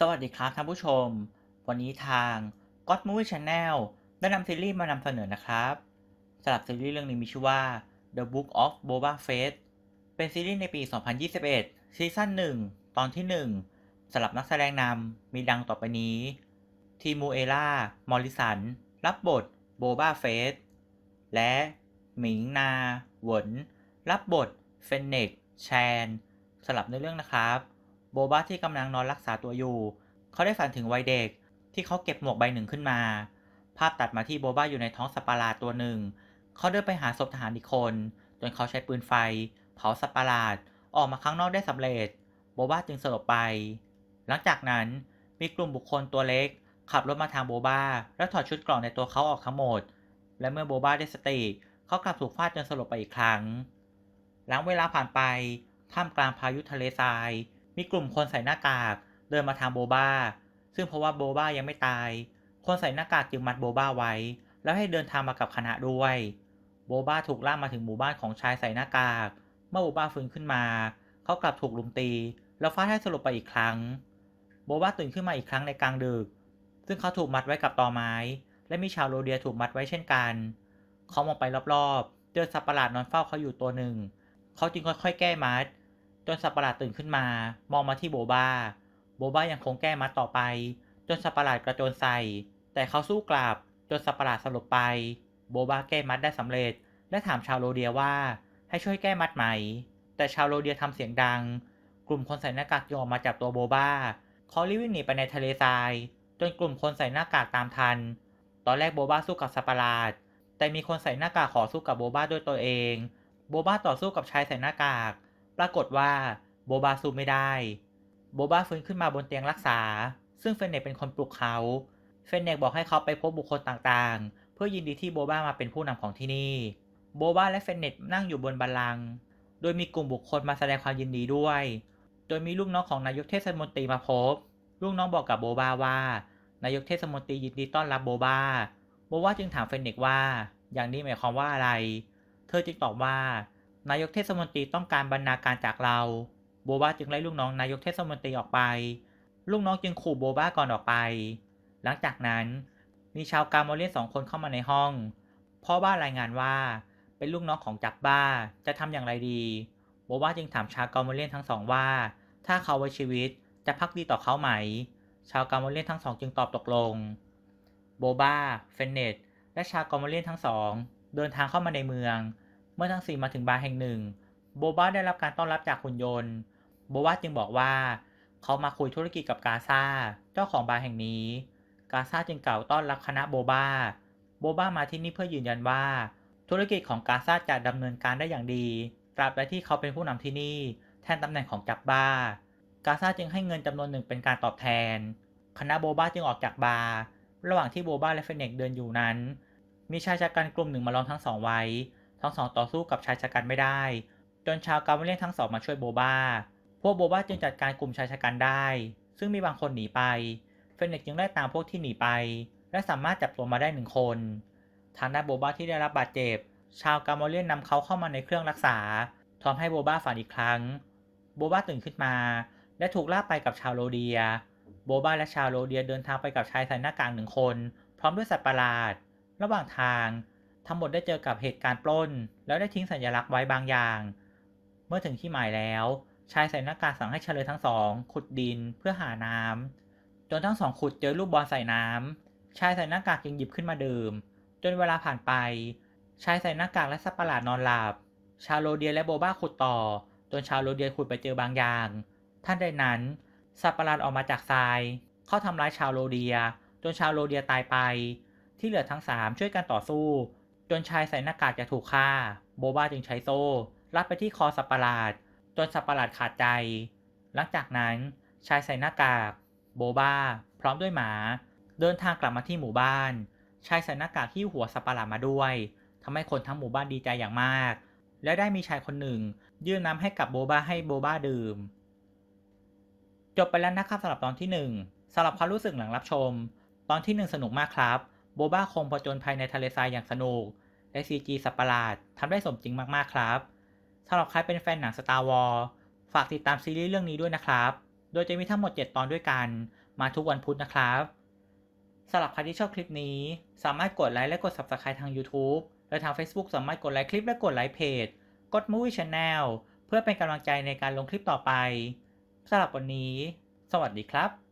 สวัสดีครับท่านผู้ชม วันนี้ทาง God Movie Channel ได้นำซีรีส์มานำเสนอนะครับสำหรับซีรีส์เรื่องนี้มีชื่อว่า The Book of Boba Fett เป็นซีรีส์ในปี 2021 ซีซั่น1 ตอนที่ 1สำหรับนักแสดงนำมีดังต่อไปนี้ทีมูเอล่ามอริสัน รับบทโบบาเฟสและหมิงนาหวน รับบทเฟนเนกแชนสำหรับในเรื่องนะครับ โบบาที่กำลังนอนรักษาตัวอยู่ เขาได้ฝันถึงวัยเด็กที่เขาเก็บหมวกใบหนึ่งขึ้นมา ภาพตัดมาที่โบบาอยู่ในท้องสัตว์ปราตัวหนึ่ง เขาเดินไปหาศพทหารอีกคน จนเขาใช้ปืนไฟ เผาสัตว์ปราดออกมาข้างนอกได้สำเร็จ โบบาจึงสลบไป หลังจากนั้นมีกลุ่มบุคคลตัวเล็ก ขับรถมาทางโบบาและถอดชุดกล่องในตัวเขาออกทั้งหมด และเมื่อโบบาได้สติเขากลับถูกฟาดจนสลบไปอีกครั้ง หลังเวลาผ่านไปท่ามกลางพายุทะเลทราย มีกลุ่มคนใส่หน้ากาก เดินมาทางโบบาซึ่งเพราะว่าโบบายังไม่ตาย คนใส่หน้ากากจึงมัดโบบาไว้ แล้วให้เดินทางมากับคณะด้วย โบบาถูกล่ามาถึงหมู่บ้านของชายใส่หน้ากาก เมื่อโบบาฟื้นขึ้นมา เขากลับถูกลุมตี แล้วฟาดให้สลบไปอีกครั้ง โบบาตื่นขึ้นมาอีกครั้งในกลางดึก ซึ่งเขาถูกมัดไว้กับตอไม้ และมีชาวโรเดียถูกมัดไว้เช่นกัน เขามองไปรอบๆ เจอสัตว์ประหลาดนอนเฝ้าเขาอยู่ตัวหนึ่ง เขาจึงค่อยๆ แก้มัด จนสัตว์ประหลาดตื่นขึ้นมา มองมาที่โบบา โบบายังคงแก้มัดต่อไป จนสัตว์ประหลาดกระโจนใส่ แต่เขาสู้กลับ จนสัตว์ประหลาดสลบไป โบบาแก้มัดได้สำเร็จ และถามชาวโรเดียว่า ให้ช่วยแก้มัดไหม แต่ชาวโรเดียทำเสียงดัง กลุ่มคนใส่หน้ากากจึงออกมาจับตัวโบบาเขารีบวิ่งหนีไปในทะเลทราย จนกลุ่มคนใส่หน้ากากตามทัน ตอนแรกโบบาสู้กับสัตว์ประหลาด แต่มีคนใส่หน้ากากขอสู้กับโบบาด้วยตัวเอง โบบาต่อสู้กับชายใส่หน้ากาก ปรากฏว่าโบบาสู้ไม่ได้ โบบาฟื้นขึ้นมาบนเตียงรักษา ซึ่งเฟนเนกเป็นคนปลุกเขา เฟนเนกบอกให้เขาไปพบบุคคลต่างๆ เพื่อยินดีที่โบบามาเป็นผู้นำของที่นี่ โบบาและเฟนเนกนั่งอยู่บนบัลลังก์โดยมีกลุ่มบุคคลมาแสดงความยินดีด้วย โดยมีลูกน้องของนายกเทศมนตรีมาพบ ลูกน้องบอกกับโบบาว่า นายกเทศมนตรียินดีต้อนรับโบบาโบบาจึงถามเฟนเนกว่า อย่างนี้หมายความว่าอะไร เธอจึงตอบว่า นายกเทศมนตรีต้องการบรรณาการจากเรา โบบาจึงไล่ลูกน้องนายกเทศมนตรีออกไป ลูกน้องจึงขู่โบบาก่อนออกไป หลังจากนั้น มีชาวกาโมเลียนสองคนเข้ามาในห้อง พ่อบ้านรายงานว่าเป็นลูกน้องของจับบ้าจะทำอย่างไรดีโบบาจึงถามชาวกาโมเลียนทั้งสองว่า ถ้าเขาไว้ชีวิตจะพักดีต่อเขาไหม ชาวกาโมเลียนทั้งสองจึงตอบตกลง โบบ้า เฟนเนตและชาวกอมเมเลียนทั้งสอง เดินทางเข้ามาในเมือง เมื่อทั้งสี่มาถึงบาร์แห่งหนึ่ง โบบาได้รับการต้อนรับจากหุ่นยนต์ โบบาจึงบอกว่า เขามาคุยธุรกิจกับกาซาเจ้าของบาร์แห่งนี้ กาซาจึงกล่าวต้อนรับคณะโบบาโบบามาที่นี่เพื่อยืนยันว่า ธุรกิจของกาซาจะดำเนินการได้อย่างดีตราบใดที่เขาเป็นผู้นำที่นี่ แทนตำแหน่งของจับบ้ากาซาจึงให้เงินจำนวนหนึ่งเป็นการตอบแทน คณะโบบาจึงออกจากบาร์ระหว่างที่โบบาและเฟนเนกเดินอยู่นั้น มีชายชะกันกลุ่มหนึ่งมาล้อมทั้งสองไว้ ทั้งสองต่อสู้กับชายชะกันไม่ได้ จนชาวกาเมเลียนทั้งสองมาช่วยโบบาพวกโบบาจึงจัดการกลุ่มชายชะกันได้ ซึ่งมีบางคนหนีไป เฟนเนกจึงไล่ตามพวกที่หนีไป และสามารถจับตัวมาได้หนึ่งคน ทางด้านโบบาที่ได้รับบาดเจ็บ ชาวกาเมเลียนนำเขาเข้ามาในเครื่องรักษาทำให้โบบาฝันอีกครั้ง โบบาตื่นขึ้นมา และถูกลากไปกับชาวโรเดีย โบบาและชาวโรเดียเดินทางไปกับชายใส่หน้ากากหนึ่งคน พร้อมด้วยสัตว์ประหลาด ระหว่างทาง ทั้งหมดได้เจอกับเหตุการณ์ปล้น แล้วได้ทิ้งสัญลักษณ์ไว้บางอย่าง เมื่อถึงที่หมายแล้ว ชายใส่หน้ากากสั่งให้เฉลยทั้งสอง ขุดดินเพื่อหาน้ำจนทั้งสองขุดเจอลูกบอลใส่น้ำชายใส่หน้ากากจึงหยิบขึ้นมาดื่ม จนเวลาผ่านไป ชายใส่หน้ากากและสัตว์ประหลาดนอนหลับ ชาวโรเดียและโบบ้าขุดต่อ จนชาวโรเดียขุดไปเจอบางอย่าง ท่านใดนั้น สัตว์ประหลาดออกมาจากทราย เข้าทำร้ายชาวโรเดีย จนชาวโรเดียตายไป ที่เหลือทั้งสามช่วยกันต่อสู้ จนชายใส่หน้ากากจะถูกฆ่า โบบาจึงใช้โซ่รัดไปที่คอสัตว์ประหลาด จนสัตว์ประหลาดขาดใจ หลังจากนั้นชายใส่หน้ากาก โบบาพร้อมด้วยหมา เดินทางกลับมาที่หมู่บ้าน ชายใส่หน้ากากที่หัวสัตว์ประหลาดมาด้วยทำให้คนทั้งหมู่บ้านดีใจอย่างมาก และได้มีชายคนหนึ่ง ยื่นน้ำให้กับโบบาให้โบบาดื่ม จบไปแล้วนะครับสำหรับตอนที่1สำหรับความรู้สึกหลังรับชม ตอนที่ 1 สนุกมากครับ โบบ้าคงผจญภัยในทะเลทรายอย่างสนุก และ CG สัตว์ประหลาดทำได้สมจริงมากๆครับสำหรับใครเป็นแฟนหนัง Star Wars ฝากติดตามซีรีส์เรื่องนี้ด้วยนะครับ โดยจะมีทั้งหมด 7 ตอนด้วยกัน มาทุกวันพุธนะครับสำหรับใครที่ชอบคลิปนี้ สามารถกดไลค์และกด Subscribe ทาง YouTube และทาง Facebook สามารถกดไลค์คลิปและกดไลค์เพจ กด Movie Channel เพื่อเป็นกำลังใจในการลงคลิปต่อไปสำหรับวันนี้ สวัสดีครับ